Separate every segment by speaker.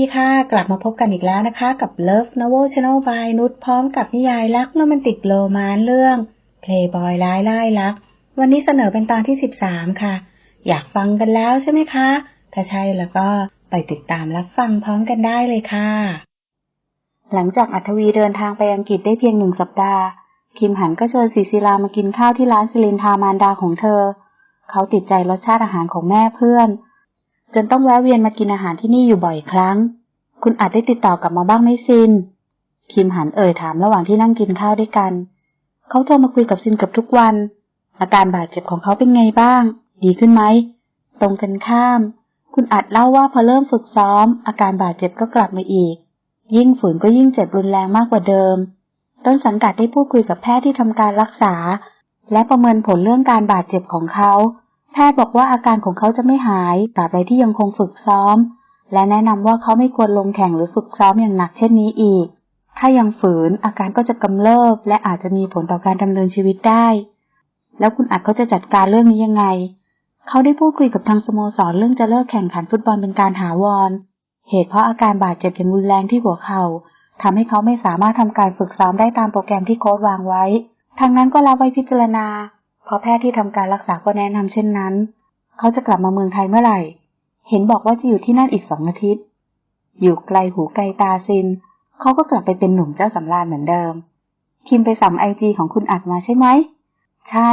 Speaker 1: วัสดีค่ะ กลับมาพบกันอีกแล้วนะคะ กับ Love Novel Channel by นุชพร้อมกับนิยายรักโรแมนติกโรมานเรื่อง Playboy ร้ายไล่รัก วันนี้เสนอเป็นตอนที่ 13 ค่ะ อยากฟังกันแล้วใช่ไหมคะ ถ้าใช่แล้วก็ไปติดตามรับฟังพร้อมกันได้เลยค่ะ หลังจากอัธวีเดินทางไปอังกฤษได้เพียงหนึ่งสัปดาห์ คิมหันก็ชวนศิศิลามากินข้าวที่ร้านซิลินทามานดาของเธอ เขาติดใจรสชาติอาหารของแม่เพื่อน จนต้องแวะเวียนมากินอาหารที่นี่อยู่บ่อยครั้ง คุณอาจได้ติดต่อกลับมาบ้างไหมซิน คิมหันเอ่ยถามระหว่างที่นั่งกินข้าวด้วยกัน เขาโทรมาคุยกับซินเกับทุกวัน อาการบาดเจ็บของเขาเป็นไงบ้าง ดีขึ้นไหม ตรงกันข้าม คุณอาจเล่าว่าพอเริ่มฝึกซ้อม อาการบาดเจ็บก็กลับมาอีก ยิ่งฝืนก็ยิ่งเจ็บรุนแรงมากกว่าเดิม ต้นสังกัดได้พูดคุยกับแพทย์ที่ทำการรักษา และประเมินผลเรื่องการบาดเจ็บของเขา แพทย์บอกว่าอาการของเขาจะไม่หายตราบใดที่ยังคงฝึกซ้อม และแนะนำว่าเขาไม่ควรลงแข่งหรือฝึกซ้อมอย่างหนักเช่นนี้อีก ถ้ายังฝืนอาการก็จะกำเริบ และอาจจะมีผลต่อการดำเนินชีวิตได้ แล้วคุณอัดเขาจะจัดการเรื่องนี้ยังไง เขาได้พูดคุยกับทางสโมสรเรื่องจะเลิกแข่งขันฟุตบอลเป็นการถาวร เหตุเพราะอาการบาดเจ็บอย่างรุนแรงที่หัวเขา่าทำให้เขาไม่สามารถทำการฝึกซ้อมได้ตามโปรแกรมที่โค้ชวางไว้ทางนั้นก็รับไว้พิจารณา เพราะแพทย์ที่ทำการรักษาก็แนะนำเช่นนั้น เขาจะกลับมาเมืองไทยเมื่อไหร่ เห็นบอกว่าจะอยู่ที่นั่นอีกสองอาทิตย์ อยู่ไกลหูไกลตาซิน เขาก็กลับไปเป็นหนุ่มเจ้าสำราญเหมือนเดิม คิมไปสัมไอจีของคุณอัดมาใช่ไหม ใช่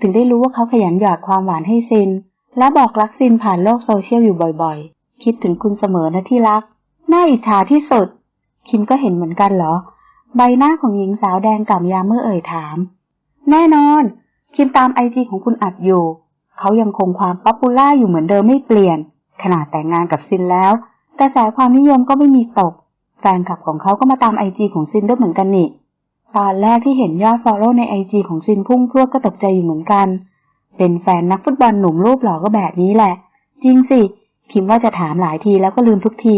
Speaker 1: ถึงได้รู้ว่าเขาขยันหยอดความหวานให้ซิน และบอกรักซินผ่านโลกโซเชียลอยู่บ่อยๆ คิดถึงคุณเสมอนะที่รัก น่าอิจฉาที่สุด คิมก็เห็นเหมือนกันเหรอ ใบหน้าของหญิงสาวแดงก่ำยามเมื่อเอ่ยถาม แน่นอน คิมตามไอจีของคุณอัดอยู่ เขายังคงความป๊อปปูล่าอยู่เหมือนเดิมไม่เปลี่ยน ขนาดแต่งงานกับซินแล้ว กระแสความนิยมก็ไม่มีตก แฟนคลับของเขาก็มาตามไอจีของซินด้วยเหมือนกันนี่ตอนแรกที่เห็นยอดฟอลโล่ในไอจีของซินพุ่งพรวดก็ตกใจอยู่เหมือนกัน เป็นแฟนนักฟุตบอลหนุ่มรูปหล่อก็แบบนี้แหละ จริงสิ พิมพ์ว่าจะถามหลายทีแล้วก็ลืมทุกที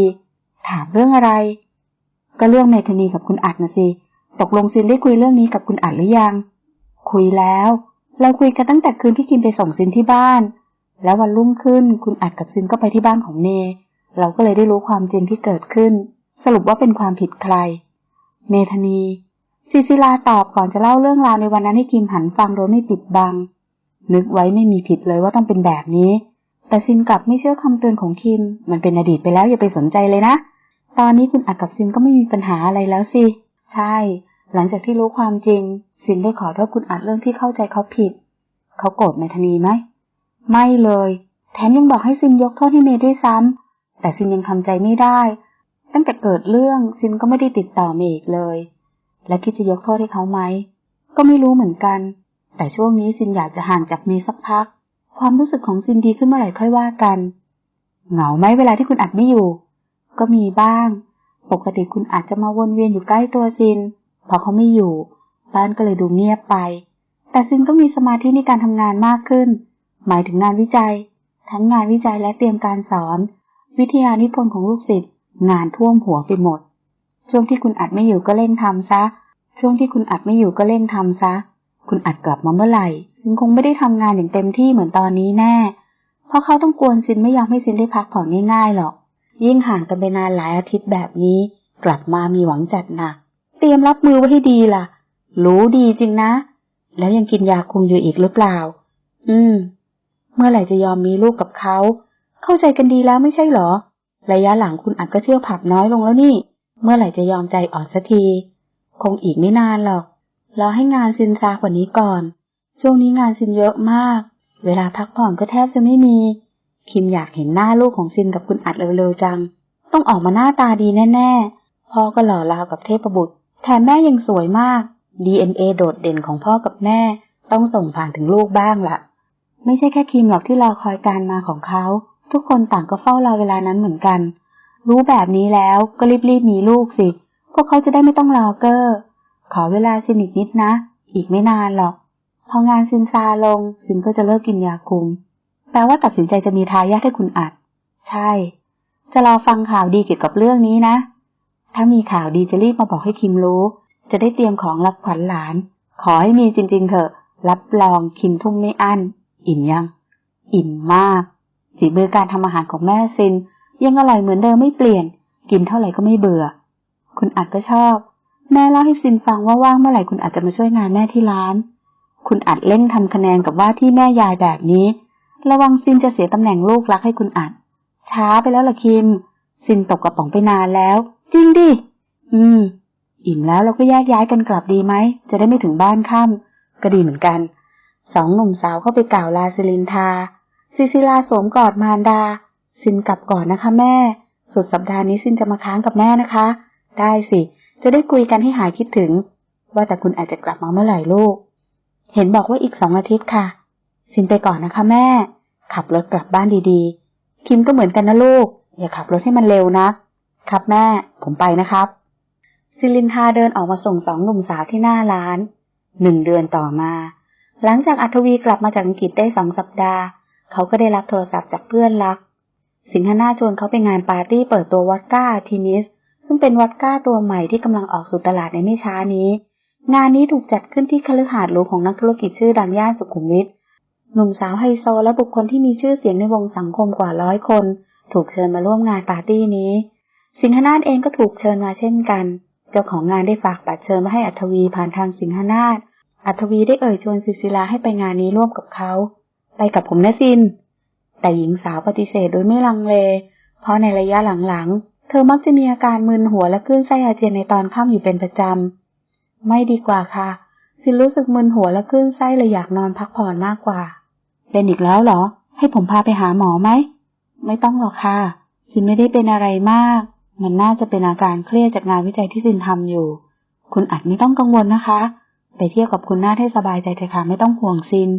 Speaker 1: ถามเรื่องอะไร ก็เรื่องเมทนีกับคุณอัดนะสิ ตกลงซินได้คุยเรื่องนี้กับคุณอัดหรือยัง คุยแล้ว เราคุยกันตั้งแต่คืนที่คิมไปส่งซินที่บ้าน แล้ววันรุ่งขึ้นคุณอัดกับซินก็ไปที่บ้านของเนเราก็เลยได้รู้ความจริงที่เกิดขึ้น สรุปว่าเป็นความผิดใคร เมธนีซิซิลาตอบก่อนจะเล่าเรื่องราวในวันนั้นให้คิมหันฟังโดยไม่ปิดบัง นึกไว้ไม่มีผิดเลยว่าต้องเป็นแบบนี้ แต่ซินกลับไม่เชื่อคำเตือนของคิม มันเป็นอดีตไปแล้วอย่าไปสนใจเลยนะ ตอนนี้คุณอัดกับซินก็ไม่มีปัญหาอะไรแล้วสิ ใช่ หลังจากที่รู้ความจริงซินได้ขอโทษคุณอัดเรื่องที่เข้าใจเขาผิด เขาโกรธเมธานีไหม ไม่เลย แถมยังบอกให้ซินยกโทษให้เมย์ด้วยซ้ำแต่ซินยังทำใจไม่ได้ ตั้งแต่เกิดเรื่องซินก็ไม่ได้ติดต่อเมย์อีกเลย และคิดจะยกโทษให้เขาไหม ก็ไม่รู้เหมือนกัน แต่ช่วงนี้ซินอยากจะห่างจากเมย์สักพัก ความรู้สึกของซินดีขึ้นเมื่อไหร่ค่อยว่ากัน เหงาไหมเวลาที่คุณอัดไม่อยู่ ก็มีบ้าง ปกติคุณอาจจะมาวนเวียนอยู่ใกล้ตัวซิน พอเขาไม่อยู่ บ้านก็เลยดูเงียบไป แต่ซินก็มีสมาธิในการทำงานมากขึ้น หมายถึงงานวิจัย ทั้งงานวิจัยและเตรียมการสอน วิทยานิพนธ์ของลูกศิษย์งานท่วมหัวไปหมด ช่วงที่คุณอัดไม่อยู่ก็เร่งทำซะ ช่วงที่คุณอัดไม่อยู่ก็เร่งทำซะ คุณอัดกลับมาเมื่อไหร่ซินคงไม่ได้ทำงานอย่างเต็มที่เหมือนตอนนี้แน่ เพราะเขาต้องกวนซินไม่ยอมให้ซินได้พักผ่อนง่ายๆหรอก ยิ่งห่างกันไปนานหลายอาทิตย์แบบนี้ กลับมามีหวังจัดหนัก เตรียมรับมือไว้ให้ดีล่ะ รู้ดีจริงนะ แล้วยังกินยาคุมอยู่อีกหรือเปล่า อืม เมื่อไหร่จะยอมมีลูกกับเขา เข้าใจกันดีแล้วไม่ใช่หรอ ระยะหลังคุณอัดก็เที่ยวผับน้อยลงแล้วนี่ เมื่อไหร่จะยอมใจอ่อนสักที คงอีกไม่นานหรอก รอให้งานซินซากว่านี้ก่อน ช่วงนี้งานซินเยอะมาก เวลาพักผ่อนก็แทบจะไม่มี คิมอยากเห็นหน้าลูกของซินกับคุณอัดเร็วๆจัง ต้องออกมาหน้าตาดีแน่ ๆ พ่อก็หล่อราวกับเทพบุตร แถมแม่ยังสวยมาก DNA โดดเด่นของพ่อกับแม่ ต้องส่งผ่านถึงลูกบ้างละไม่ใช่แค่คิมหรอกที่รอคอยการมาของเขา ทุกคนต่างก็เฝ้ารอเวลานั้นเหมือนกัน รู้แบบนี้แล้วก็รีบๆมีลูกสิ พวกเขาจะได้ไม่ต้องรอเกอร์ ขอเวลาซินอีกนิดนะ อีกไม่นานหรอก พองานซินซาลงซินก็จะเลิกกินยาคุม แปลว่าตัดสินใจจะมีทายาทให้คุณอัด ใช่ จะรอฟังข่าวดีเกี่ยวกับเรื่องนี้นะ ถ้ามีข่าวดีจะรีบมาบอกให้คิมรู้ จะได้เตรียมของรับขวัญหลาน ขอให้มีจริง ๆ เถอะ รับรองคิมทุ่มไม่อั้น อิ่มยัง อิ่มมาก ฝีมือการทำอาหารของแม่ซิน ยังอร่อยเหมือนเดิมไม่เปลี่ยน กินเท่าไหร่ก็ไม่เบื่อ คุณอัดก็ชอบ แม่เล่าให้ซินฟังว่าว่างเมื่อไหร่คุณอัดจะมาช่วยงานแม่ที่ร้าน คุณอัดเล่นทำคะแนนกับว่าที่แม่ยายแบบนี้ ระวังซินจะเสียตำแหน่งลูกรักให้คุณอัดช้าไปแล้วล่ะคิม ซินตกกระป๋องไปนานแล้ว จริงดิ อืม อิ่มแล้วเราก็แยกย้ายกันกลับดีไหม จะได้ไม่ถึงบ้านค่ำก็ดีเหมือนกัน สองหนุ่มสาวเข้าไปกล่าวลาซิลินทา ซิซิลาสวมกอดมารดา ซินกลับก่อนนะคะแม่ สุดสัปดาห์นี้ซินจะมาค้างกับแม่นะคะ ได้สิ จะได้คุยกันให้หายคิดถึง ว่าแต่คุณอาจจะกลับมาเมื่อไหร่ลูก เห็นบอกว่าอีกสองอาทิตย์ค่ะ ซินไปก่อนนะคะแม่ ขับรถกลับบ้านดีๆ คิมก็เหมือนกันนะลูก อย่าขับรถให้มันเร็วนะ ครับแม่ ผมไปนะครับ ซิลินทาเดินออกมาส่งสองหนุ่มสาวที่หน้าร้าน หนึ่งเดือนต่อมา หลังจากอัธวีกลับมาจากอังกฤษได้สองสัปดาห์ เขาก็ได้รับโทรศัพท์จากเพื่อนรัก สิงหนาชวนเขาไปงานปาร์ตี้เปิดตัววอดก้าทีมิส ซึ่งเป็นวอดก้าตัวใหม่ที่กำลังออกสู่ตลาดในไม่ช้านี้ งานนี้ถูกจัดขึ้นที่คฤหาสน์หรูของนักธุรกิจชื่อดังย่านสุขุมวิทหนุ่มสาวไฮโซและบุคคลที่มีชื่อเสียงในวงสังคมกว่าร้อยคน ถูกเชิญมาร่วมงานปาร์ตี้นี้ สิงหนาถเองก็ถูกเชิญมาเช่นกัน เจ้าของงานได้ฝากบัตรเชิญมาให้อัธวีผ่านทางสิงหนาถอัธวีได้เอ่ยชวนซิซิลาให้ไปงานนี้ร่วมกับเขา ไปกับผมนะซิน แต่หญิงสาวปฏิเสธโดยไม่ลังเล เพราะในระยะหลังๆ เธอมักจะมีอาการมึนหัวและคลื่นไส้อาเจียนในตอนค่ำอยู่เป็นประจำ ไม่ดีกว่าค่ะ ซินรู้สึกมึนหัวและคลื่นไส้เลยอยากนอนพักผ่อนมากกว่า เป็นอีกแล้วเหรอ ให้ผมพาไปหาหมอไหม ไม่ต้องหรอกค่ะ ซินไม่ได้เป็นอะไรมาก มันน่าจะเป็นอาการเครียดจากงานวิจัยที่ซินทำอยู่ คุณอาจไม่ต้องกังวลนะคะ ไปเที่ยวกับคุณนาให้สบายใจเถอะค่ะไม่ต้องห่วงซิน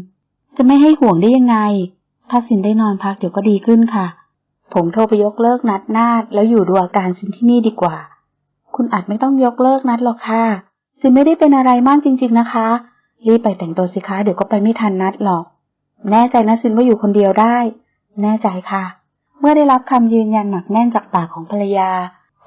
Speaker 1: จะไม่ให้ห่วงได้ยังไง ถ้าซินได้นอนพักเดี๋ยวก็ดีขึ้นค่ะ ผมโทรไปยกเลิกนัดนาดแล้วอยู่ดูอาการซินที่นี่ดีกว่า คุณอาจไม่ต้องยกเลิกนัดหรอกค่ะ ซินไม่ได้เป็นอะไรมากจริง ๆนะคะ รีบไปแต่งตัวสิคะเดี๋ยวก็ไปไม่ทันนัดหรอก แน่ใจนะซินว่าอยู่คนเดียวได้ แน่ใจค่ะ เมื่อได้รับคำยืนยันหนักแน่นจากปากของภรรยา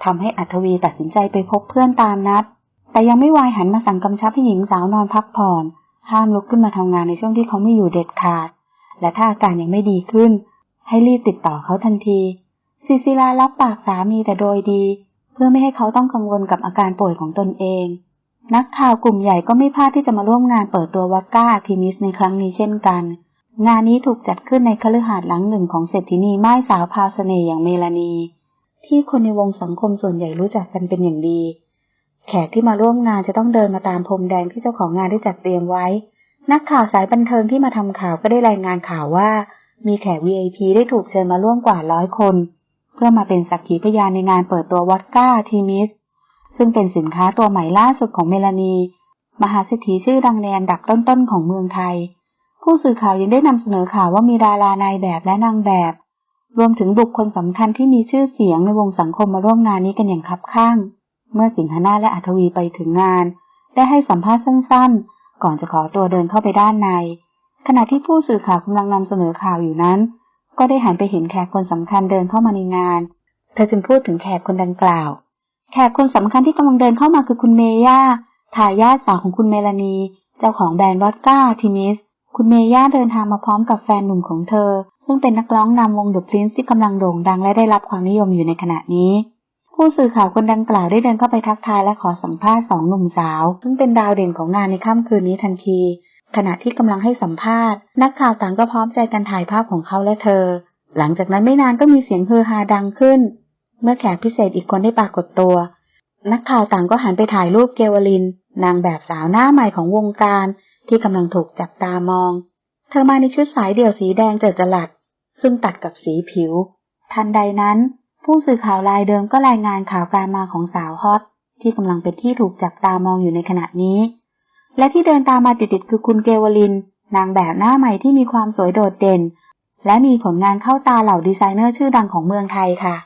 Speaker 1: ทำให้อัธวีตัดสินใจไปพบเพื่อนตามนัด แต่ยังไม่วายหันมาสั่งกำชับให้หญิงสาวนอนพักผ่อน ห้ามลุกขึ้นมาทำงานในช่วงที่เขาไม่อยู่เด็ดขาด และถ้าอาการยังไม่ดีขึ้น ให้รีบติดต่อเขาทันทีซิซิลารับปากสามีแต่โดยดี เพื่อไม่ให้เขาต้องกังวลกับอาการป่วยของตนเอง นักข่าวกลุ่มใหญ่ก็ไม่พลาดที่จะมาร่วมงานเปิดตัววัดก้าทีมิสในครั้งนี้เช่นกัน งานนี้ถูกจัดขึ้นในคฤหาสน์หลังหนึ่งของเศรษฐินีไม่ายสาวพาวเสน่ห์อย่างเมลานี ที่คนในวงสังคมส่วนใหญ่รู้จักกันเป็นอย่างดี แขกที่มาร่วมงานจะต้องเดินมาตามพรมแดงที่เจ้าของงานได้จัดเตรียมไว้ นักข่าวสายบันเทิงที่มาทำข่าวก็ได้รายงานข่าวว่า มีแขก VIP ได้ถูกเชิญมาร่วมกว่าร้อยคน เพื่อมาเป็นสักขีพยานในงานเปิดตัววอดก้าทีมิสซึ่งเป็นสินค้าตัวใหม่ล่าสุดของเมลานี มหาเศรษฐีชื่อดังในอันดับต้นๆของเมืองไทย ผู้สื่อข่าวยังได้นำเสนอข่าวว่ามีดารานายแบบและนางแบบ รวมถึงบุคคลสำคัญที่มีชื่อเสียงในวงสังคมมาร่วมงานนี้กันอย่างคับข้าง เมื่อสิงหนาและอัธวีไปถึงงาน ได้ให้สัมภาษณ์สั้นๆ ก่อนจะขอตัวเดินเข้าไปด้านใน ขณะที่ผู้สื่อข่าวกำลังนำเสนอข่าวอยู่นั้น ก็ได้หันไปเห็นแขกคนสำคัญเดินเข้ามาในงาน เธอจึงพูดถึงแขกคนดังกล่าว แขกคนสำคัญที่กำลังเดินเข้ามาคือคุณเมย่าทายาทสาวของคุณเมลานี เจ้าของแบรนด์วอดก้าทิมิส คุณเมย่าเดินทางมาพร้อมกับแฟนหนุ่มของเธอ ซึ่งเป็นนักร้องนำวงเดอะพรินซ์ที่กำลังโด่งดังและได้รับความนิยมอยู่ในขณะนี้ ผู้สื่อข่าวคนดังกล่าวได้เดินเข้าไปทักทายและขอสัมภาษณ์สองหนุ่มสาว ซึ่งเป็นดาวเด่นของงานในค่ำคืนนี้ทันที ขณะที่กำลังให้สัมภาษณ์ นักข่าวต่างก็พร้อมใจกันถ่ายภาพของเขาและเธอ หลังจากนั้นไม่นานก็มีเสียงฮือฮาดังขึ้น เมื่อแขกพิเศษอีกคนได้ปรากฏตัว นักข่าวต่างก็หันไปถ่ายรูปเกวลิน นางแบบสาวหน้าใหม่ของวงการ ที่กำลังถูกจับตามอง เธอมาในชุดสายเดี่ยวสีแดงเจิดจรัส ซึ่งตัดกับสีผิว ทันใดนั้น ผู้สื่อข่าวรายเดิมก็รายงานข่าวการมาของสาวฮอต ที่กำลังเป็นที่ถูกจับตามองอยู่ในขณะนี้ และที่เดินตามมาติดๆคือคุณเกวลิน นางแบบหน้าใหม่ที่มีความสวยโดดเด่น และมีผลงานเข้าตาเหล่าดีไซเนอร์ชื่อดังของเมืองไทยค่ะ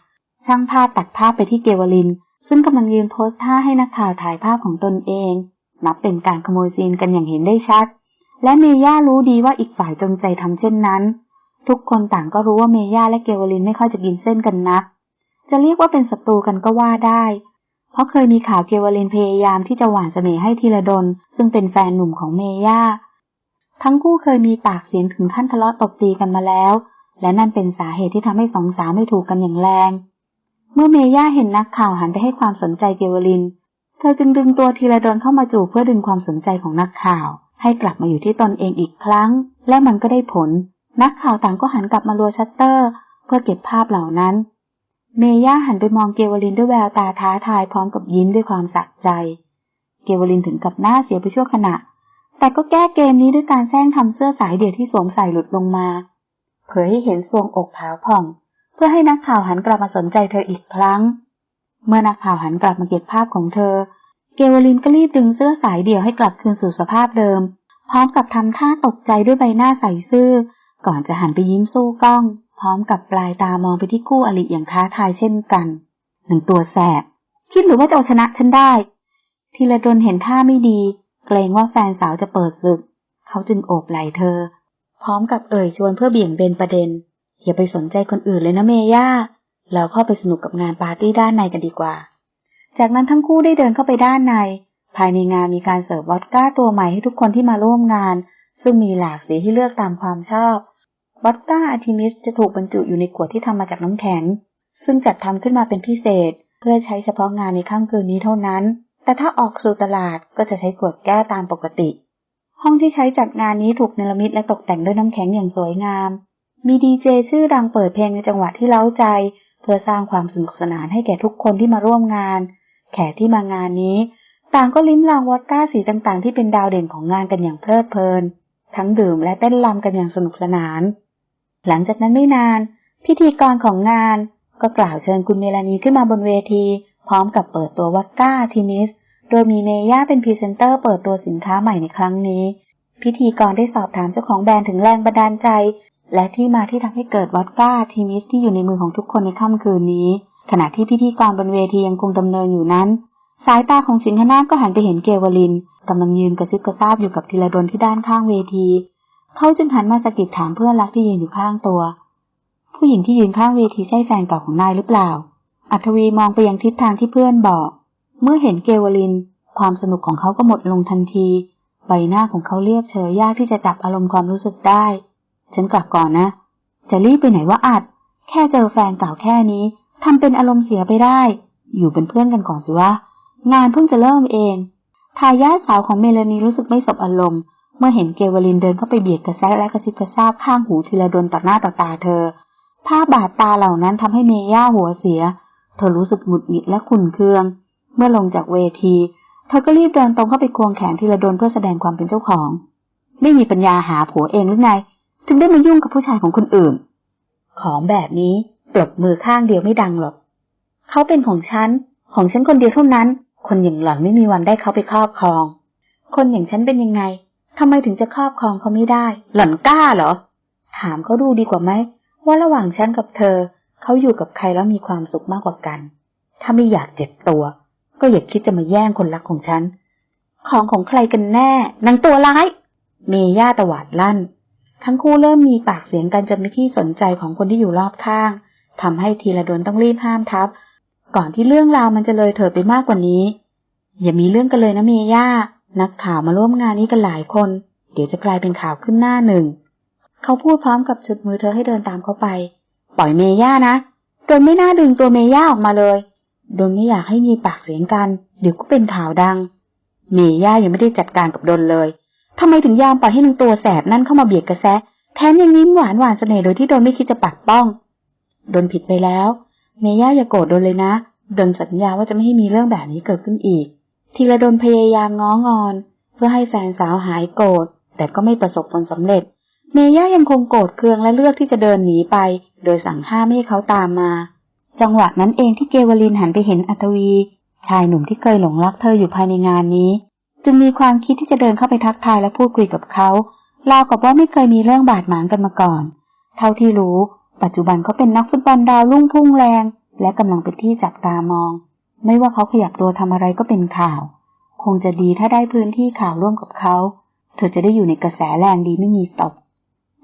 Speaker 1: ช่างภาพตัดภาพไปที่เกวลิน ซึ่งกำลังยืนโพสท่าให้นักข่าวถ่ายภาพของตนเอง นับเป็นการขโมยซีนกันอย่างเห็นได้ชัด และเมย่ารู้ดีว่าอีกฝ่ายจงใจทำเช่นนั้น ทุกคนต่างก็รู้ว่าเมย่าและเกวลินไม่ค่อยจะกินเส้นกันนัก จะเรียกว่าเป็นศัตรูกันก็ว่าได้ เพราะเคยมีข่าวเกวลินพยายามที่จะหว่านเสน่ห์ให้ธีรดลซึ่งเป็นแฟนหนุ่มของเมย่าทั้งคู่เคยมีปากเสียงถึงขั้นทะเลาะตบตีกันมาแล้ว และนั่นเป็นสาเหตุที่ทำให้สองสาวไม่ถูกกันอย่างแรง เมื่อเมย่าเห็นนักข่าวหันไปให้ความสนใจเกวลินเเธอจึงดึงตัวทีละดนเข้ามาจูบเพื่อดึงความสนใจของนักข่าว ให้กลับมาอยู่ที่ตนเองอีกครั้ง และมันก็ได้ผล นักข่าวต่างก็หันกลับมารัวชัตเตอร์ เพื่อเก็บภาพเหล่านั้น เมย่าหันไปมองเกวลินด้วยแววตาท้าทายพร้อมกับยิ้มด้วยความสะใจ เกวลินถึงกับหน้าเสียไปชั่วขณะ แต่ก็แก้เกมนี้ด้วยการแซงทำเสื้อสายเดี่ยวที่สวมใส่หลุดลงมา เผยให้เห็นทรวงอกขาวผ่อง เพื่อให้นักข่าวหันกลับมาสนใจเธออีกครั้ง เมื่อนักข่าวหันกลับมาเก็บภาพของเธอ เกวลินก็รีบดึงเสื้อสายเดี่ยวให้กลับคืนสู่สภาพเดิม พร้อมกับทำท่าตกใจด้วยใบหน้าใสซื่อ ก่อนจะหันไปยิ้มสู้กล้อง พร้อมกับปลายตามองไปที่คู่อริอย่างท้าทายเช่นกันหนึ่งตัวแสบ คิดหรือว่าจะเอาชนะฉันได้ทีละดนเห็นท่าไม่ดี เกรงว่าแฟนสาวจะเปิดศึก เขาจึงโอบไหล่เธอ พร้อมกับเอ่ยชวนเพื่อเบี่ยงเบนประเด็น อย่าไปสนใจคนอื่นเลยนะเมย่า เราเข้าไปสนุกกับงานปาร์ตี้ด้านในกันดีกว่า จากนั้นทั้งคู่ได้เดินเข้าไปด้านใน ภายในงานมีการเสิร์ฟวอดก้าตัวใหม่ให้ทุกคนที่มาร่วมงาน ซึ่งมีหลากสีให้เลือกตามความชอบวอดก้าอาร์ทิมิสจะถูกบรรจุอยู่ในขวดที่ทำมาจากน้ำแข็ง ซึ่งจัดทำขึ้นมาเป็นพิเศษ เพื่อใช้เฉพาะงานในค่ำคืนนี้เท่านั้น แต่ถ้าออกสู่ตลาดก็จะใช้ขวดแก้วตามปกติ ห้องที่ใช้จัดงานนี้ถูกเนรมิตและตกแต่งด้วยน้ำแข็งอย่างสวยงาม มีดีเจชื่อดังเปิดเพลงในจังหวะที่เล้าใจ เพื่อสร้างความสนุกสนานให้แก่ทุกคนที่มาร่วมงาน แขกที่มางานนี้ ต่างก็ลิ้มลองวอดก้าสีต่างๆ ที่เป็นดาวเด่นของงานกันอย่างเพลิดเพลิน ทั้งดื่มและเต้นรำกันอย่างสนุกสนาน หลังจากนั้นไม่นาน พิธีกรของงาน ก็กล่าวเชิญคุณเมลานีขึ้นมาบนเวที พร้อมกับเปิดตัววอดก้าทิมิสโดยมีเมย่าเป็นพรีเซนเตอร์เปิดตัวสินค้าใหม่ในครั้งนี้ พิธีกรได้สอบถามเจ้าของแบรนด์ถึงแรงบันดาลใจ และที่มาที่ทำให้เกิดวอดก้าทิมิสที่อยู่ในมือของทุกคนในค่ำคืนนี้ ขณะที่พิธีกรบนเวทียังคงดำเนินอยู่นั้น สายตาของสิงหนาก็หันไปเห็นเกวลินกำลังยืนกระซิบกระซาบอยู่กับธีรดลที่ด้านข้างเวที เขาจึงหันมาสะกิดถามเพื่อนรักที่ยืนอยู่ข้างตัว ผู้หญิงที่ยืนข้างเวทีใช่แฟนเก่าของนายหรือเปล่า อัธวีมองไปยังทิศทางที่เพื่อนบอก เมื่อเห็นเกวลิน ความสนุกของเขาก็หมดลงทันที ใบหน้าของเขาเรียบเฉยยากที่จะจับอารมณ์ความรู้สึกได้ ฉันกลับก่อนนะ จะรีบไปไหนว่าอัด แค่เจอแฟนเก่าแค่นี้ทำเป็นอารมณ์เสียไปได้ อยู่เป็นเพื่อนกันก่อนสิวะ งานเพิ่งจะเริ่มเอง ทายาทสาวของเมลานีรู้สึกไม่สบอารมณ์ เมื่อเห็นเกวลินเดินเข้าไปเบียดกระแซะและกระซิบกระซาบข้างหูทีละดนต่อหน้าต่อตาเธอ ภาพบาดตาเหล่านั้นทำให้เมย่าหัวเสีย เธอรู้สึกหงุดหงิดและขุ่นเคือง เมื่อลงจากเวที เธอก็รีบเดินตรงเข้าไปควงแขนทีละดนเพื่อแสดงความเป็นเจ้าของ ไม่มีปัญญาหาผัวเองหรือไง ถึงได้มายุ่งกับผู้ชายของคนอื่น ของแบบนี้ปลบมือข้างเดียวไม่ดังหรอก เขาเป็นของฉัน ของฉันคนเดียวเท่านั้น คนอย่างหล่อนไม่มีวันได้เขาไปครอบครอง คนอย่างฉันเป็นยังไงทำไมถึงจะครอบครองเขาไม่ได้ หล่อนกล้าเหรอ ถามเขาดูดีกว่าไหม ว่าระหว่างฉันกับเธอ เขาอยู่กับใครแล้วมีความสุขมากกว่ากัน ถ้าไม่อยากเจ็บตัว ก็อย่าคิดจะมาแย่งคนรักของฉัน ของของใครกันแน่นางตัวร้าย เมย่าตวาดลั่น ทั้งคู่เริ่มมีปากเสียงกันจนเป็นที่สนใจของคนที่อยู่รอบข้างทำให้ทีละดนต้องรีบห้ามทับ ก่อนที่เรื่องราวมันจะเลยเถิดไปมากกว่านี้ อย่ามีเรื่องกันเลยนะเมย่า นักข่าวมาร่วมงานนี้กันหลายคน เดี๋ยวจะกลายเป็นข่าวขึ้นหน้าหนึ่ง เขาพูดพร้อมกับจุดมือเธอให้เดินตามเขาไป ปล่อยเมย่านะ โดนไม่น่าดึงตัวเมย่าออกมาเลย โดนไม่อยากให้มีปากเสียงกัน เดี๋ยวก็เป็นข่าวดัง เมย่ายังไม่ได้จัดการกับโดนเลย ทำไมถึงยอมปล่อยให้นางตัวแสบนั่นเข้ามาเบียดกระแสแถมยังยิ้มหวานหวานเสน่ห์โดยที่โดนไม่คิดจะปัดป้อง โดนผิดไปแล้ว เมย่าอย่าโกรธโดนเลยนะ โดนสัญญาว่าจะไม่ให้มีเรื่องแบบนี้เกิดขึ้นอีก ทีละโดนพยายามง้องอน เพื่อให้แฟนสาวหายโกรธ แต่ก็ไม่ประสบผลสำเร็จ เมย่ายังคงโกรธเคืองและเลือกที่จะเดินหนีไป โดยสั่งห้ามไม่ให้เขาตามมา จังหวะนั้นเองที่เกวลินหันไปเห็นอัตวี ชายหนุ่มที่เคยหลงรักเธออยู่ภายในงานนี้ จึงมีความคิดที่จะเดินเข้าไปทักทายและพูดคุยกับเขาราวกับว่าไม่เคยมีเรื่องบาดหมางกันมาก่อน เท่าที่รู้ ปัจจุบันเขาเป็นนักฟุตบอลดาวรุ่งพุ่งแรง และกำลังเป็นที่จับตามอง ไม่ว่าเขาขยับตัวทำอะไรก็เป็นข่าว คงจะดีถ้าได้พื้นที่ข่าวร่วมกับเขา เธอจะได้อยู่ในกระแสแรงดีไม่มีตก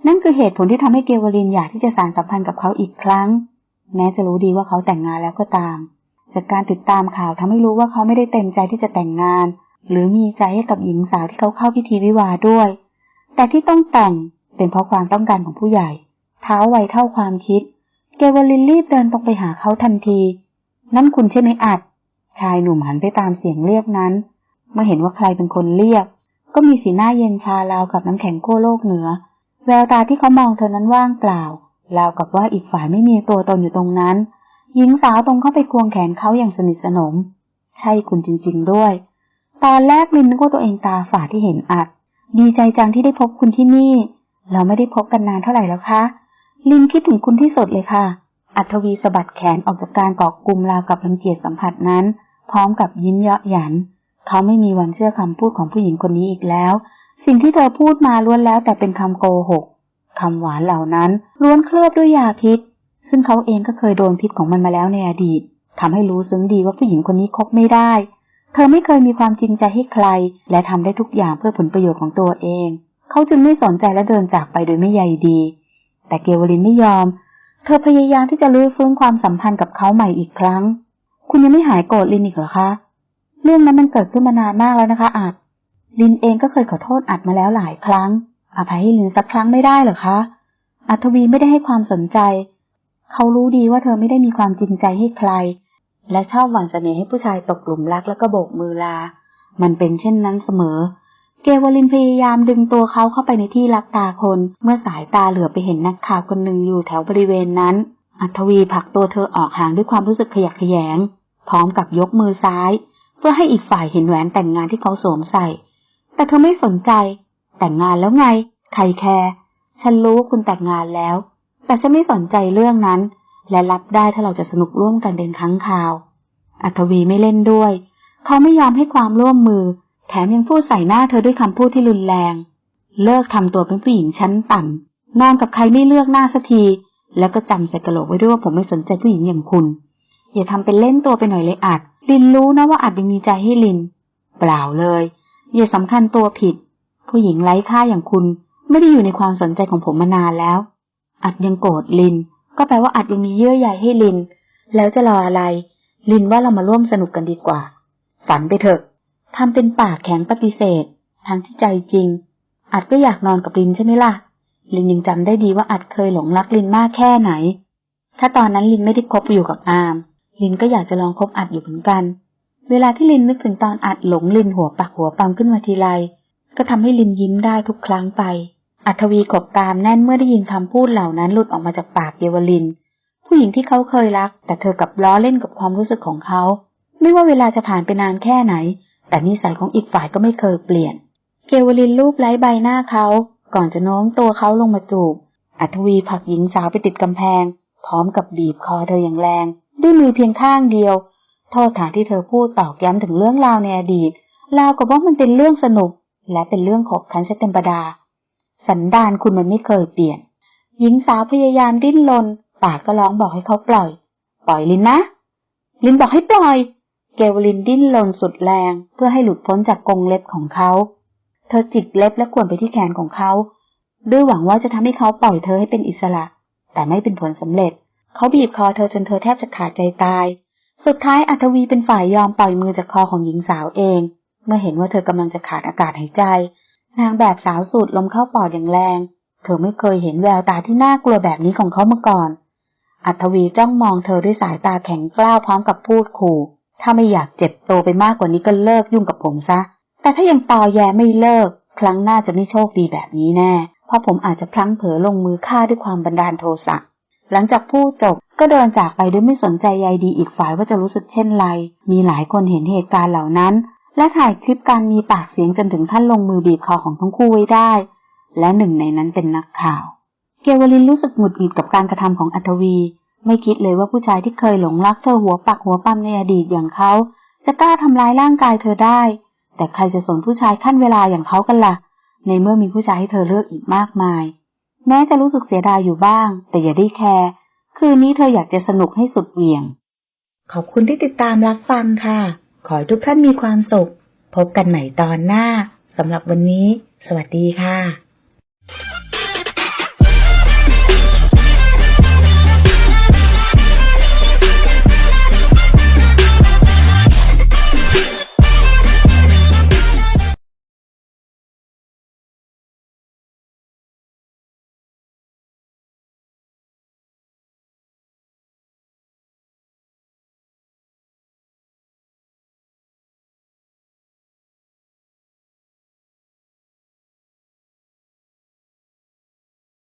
Speaker 1: นั่นคือเหตุผลที่ทำให้เกวลินอยากที่จะสานสัมพันธ์กับเขาอีกครั้ง แม้จะรู้ดีว่าเขาแต่งงานแล้วก็ตาม จากการติดตามข่าวทำให้รู้ว่าเขาไม่ได้เต็มใจที่จะแต่งงาน หรือมีใจให้กับหญิงสาวที่เขาเข้าพิธีวิวาด้วย แต่ที่ต้องแต่งเป็นเพราะความต้องการของผู้ใหญ่ เท้าไวเท่าความคิด เกวลินรีบเดินตรงไปหาเขาทันที นั่นคุณใช่ไหมอัด ชายหนุ่มหันไปตามเสียงเรียกนั้น เมื่อเห็นว่าใครเป็นคนเรียก ก็มีสีหน้าเย็นชาราวกับน้ำแข็งขั้โลกเหนือ แววตาที่เขามองเธอนั้นว่างเปล่า ราวกับว่าอีกฝ่ายไม่มีตัวตนอยู่ตรงนั้น หญิงสาวตรงเข้าไปควงแขนเขาอย่างสนิทสนม ใช่คุณจริง ๆ ด้วย ตอนแรกลินนึกว่าตัวเองตาฝาดที่เห็นอัด ดีใจจังที่ได้พบคุณที่นี่ เราไม่ได้พบกันนานเท่าไหร่แล้วคะ ลินคิดถึงคุณที่สุดเลยค่ะ อัธวีสะบัดแขนออกจากการเกาะกลุ่มราวกับรังเกียจสัมผัสนั้น พร้อมกับยิ้มเยาะหยัน เขาไม่มีวันเชื่อคำพูดของผู้หญิงคนนี้อีกแล้ว สิ่งที่เธอพูดมาล้วนแล้วแต่เป็นคำโกหกคำหวานเหล่านั้นล้วนเคลือบด้วยยาพิษ ซึ่งเขาเองก็เคยโดนพิษของมันมาแล้วในอดีตทำให้รู้ซึ้งดีว่าผู้หญิงคนนี้คบไม่ได้ เธอไม่เคยมีความจริงใจให้ใคร และทำได้ทุกอย่างเพื่อผลประโยชน์ของตัวเอง เขาจึงไม่สนใจและเดินจากไปโดยไม่ใยดี แต่เกวลินไม่ยอม เธอพยายามที่จะรื้อฟื้นความสัมพันธ์กับเขาใหม่อีกครั้ง คุณยังไม่หายโกรธลินอีกเหรอคะ เรื่องนั้นมันเกิดขึ้นมานานมากแล้วนะคะอาจลินเองก็เคยขอโทษอัดมาแล้วหลายครั้งอภัยให้ลินสักครั้งไม่ได้เหรอคะ อัธวีไม่ได้ให้ความสนใจ เขารู้ดีว่าเธอไม่ได้มีความจริงใจให้ใคร และชอบหวั่นเสน่ห์ให้ผู้ชายตกหลุมรักแล้วก็โบกมือลา มันเป็นเช่นนั้นเสมอ เกวลินพยายามดึงตัวเขาเข้าไปในที่ลักตาคน เมื่อสายตาเหลือไปเห็นนักข่าวคนหนึ่งอยู่แถวบริเวณนั้น อัธวีผลักตัวเธอออกห่างด้วยความรู้สึกขยะแขยง พร้อมกับยกมือซ้าย เพื่อให้อีกฝ่ายเห็นแหวนแต่งงานที่เขาสวมใส่ แต่เธอไม่สนใจ แต่งงานแล้วไง ใครแคร์ ฉันรู้ว่าคุณแต่งงานแล้ว แต่ฉันไม่สนใจเรื่องนั้น และรับได้ถ้าเราจะสนุกร่วมกันเป็นครั้งคราว อัธวีไม่เล่นด้วย เขาไม่ยอมให้ความร่วมมือ แถมยังพูดใส่หน้าเธอด้วยคำพูดที่รุนแรง เลิกทำตัวเป็นผู้หญิงชั้นต่ำนอนกับใครไม่เลือกหน้าสักที แล้วก็จำใส่กระโหลกไว้ด้วยว่าผมไม่สนใจผู้หญิงอย่างคุณ อย่าทำเป็นเล่นตัวไปหน่อยเลยอัดลินรู้นะว่าอัดยังมีใจให้ลิน เปล่าเลย อย่าสำคัญตัวผิด ผู้หญิงไร้ค่าอย่างคุณ ไม่ได้อยู่ในความสนใจของผมมานานแล้ว อัดยังโกรธลิน ก็แปลว่าอัดยังมีเยื่อใยให้ลิน แล้วจะรออะไร ลินว่าเรามาร่วมสนุกกันดีกว่า ฝันไปเถอะทำเป็นปากแข็งปฏิเสธทั้งที่ใจจริง อัดก็อยากนอนกับลินใช่ไหมล่ะ ลินยังจำได้ดีว่าอัดเคยหลงรักลินมากแค่ไหน ถ้าตอนนั้นลินไม่ได้คบอยู่กับอาม ลินก็อยากจะลองคบอัดอยู่เหมือนกัน เวลาที่ลินนึกถึงตอนอัดหลงลินหัวปักหัวปั๊มขึ้นมาทีไร ก็ทำให้ลินยิ้มได้ทุกครั้งไป อัธวีกบตามแน่นเมื่อได้ยินคำพูดเหล่านั้นหลุดออกมาจากปากเยาวลิน ผู้หญิงที่เขาเคยรัก แต่เธอกับล้อเล่นกับความรู้สึกของเขา ไม่ว่าเวลาจะผ่านไปนานแค่ไหน แต่นิสัยของอีกฝ่ายก็ไม่เคยเปลี่ยน เกวลินลูบไล้ใบหน้าเขา ก่อนจะโน้มตัวเขาลงมาจูบ อัธวีผลักหญิงสาวไปติดกำแพง พร้อมกับบีบคอเธออย่างแรง ด้วยมือเพียงข้างเดียว โทษฐานที่เธอพูดตอกย้ำถึงเรื่องราวในอดีตราวกับว่ามันเป็นเรื่องสนุก และเป็นเรื่องขบขันเสเต็มประดา สันดานคุณมันไม่เคยเปลี่ยน หญิงสาวพยายามดิ้นรนปากก็ร้องบอกให้เขาปล่อย ปล่อยลินนะ ลินบอกให้ปล่อย เกวลินดิ้นรนสุดแรงเพื่อให้หลุดพ้นจากกรงเล็บของเขา เธอจิกเล็บและขวนไปที่แขนของเขา ด้วยหวังว่าจะทำให้เขาปล่อยเธอให้เป็นอิสระ แต่ไม่เป็นผลสำเร็จ เขาบีบคอเธอจนเธอแทบจะขาดใจตาย สุดท้ายอัธวีเป็นฝ่ายยอมปล่อยมือจากคอของหญิงสาวเอง เมื่อเห็นว่าเธอกำลังจะขาดอากาศหายใจ นางแบบสาวสูดลมเข้าปอดอย่างแรง เธอไม่เคยเห็นแววตาที่น่ากลัวแบบนี้ของเขามาก่อน อัธวีจ้องมองเธอด้วยสายตาแข็งกล้าวพร้อมกับพูดขู่ ถ้าไม่อยากเจ็บโตไปมากกว่านี้ก็เลิกยุ่งกับผมซะ แต่ถ้ายังตอแยไม่เลิก ครั้งหน้าจะไม่โชคดีแบบนี้แน่ เพราะผมอาจจะพลั้งเผลอลงมือฆ่าด้วยความบันดาลโทสะ หลังจากพูดจบก็เดินจากไปโดยไม่สนใจใยดีอีกฝ่ายว่าจะรู้สึกเช่นไร มีหลายคนเห็นเหตุการณ์เหล่านั้น และถ่ายคลิปการมีปากเสียงจนถึงขั้นลงมือบีบคอของทั้งคู่ไว้ได้ และหนึ่งในนั้นเป็นนักข่าว เกวลินรู้สึกหงุดหงิดกับการกระทำของอัธวี ไม่คิดเลยว่าผู้ชายที่เคยหลงรักเธอหัวปักหัวปั๊มในอดีตอย่างเขาจะกล้าทำร้ายร่างกายเธอได้ แต่ใครจะสนผู้ชายขั้นเวลาอย่างเขากันละ่ะ ในเมื่อมีผู้ชายให้เธอเลือกอีกมากมาย แม้จะรู้สึกเสียดายอยู่บ้าง แต่อย่าได้แคร์คืนนี้เธออยากจะสนุกให้สุดเหวี่ยง ขอบคุณที่ติดตามรับฟังค่ะ ขอให้ทุกท่านมีความสุข พบกันใหม่ตอนหน้าสำหรับวันนี้ สวัสดีค่ะ